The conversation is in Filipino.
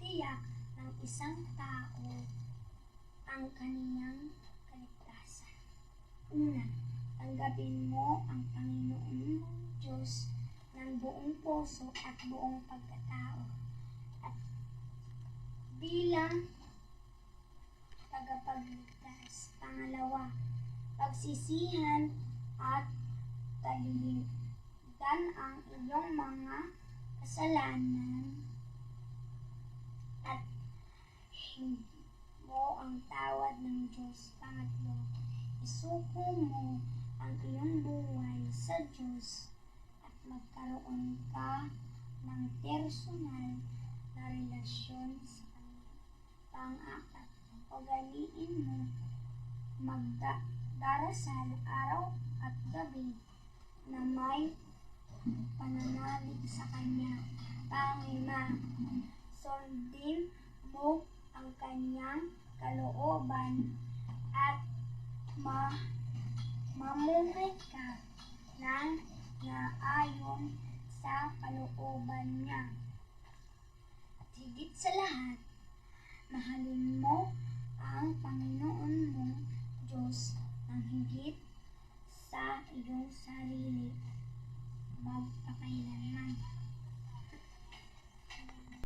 tiyak ng isang tao ang kaniyang kaligtasan. Una, tanggapin mo ang Panginoon mong Diyos ng buong puso at buong pagkatao. At bilang tagapagligtas. Pangalawa, pagsisihan at talilidan ang iyong mga kasalanan at mo ang tawad ng Diyos. Pangatlo, isuko mo ang iyong buhay sa Diyos at magkaroon ka ng personal na relasyon sa Kanya. Pang-apat, ugaliin mo magdarasal araw at gabi na may pananalig sa Kanya. Pangima, sundin mo ang Kanyang kalooban at ma mamumuhay ka ng naayon sa kalooban niya. At sa lahat, mahalin mo ang Panginoon mong Diyos ng higit sa iyong sarili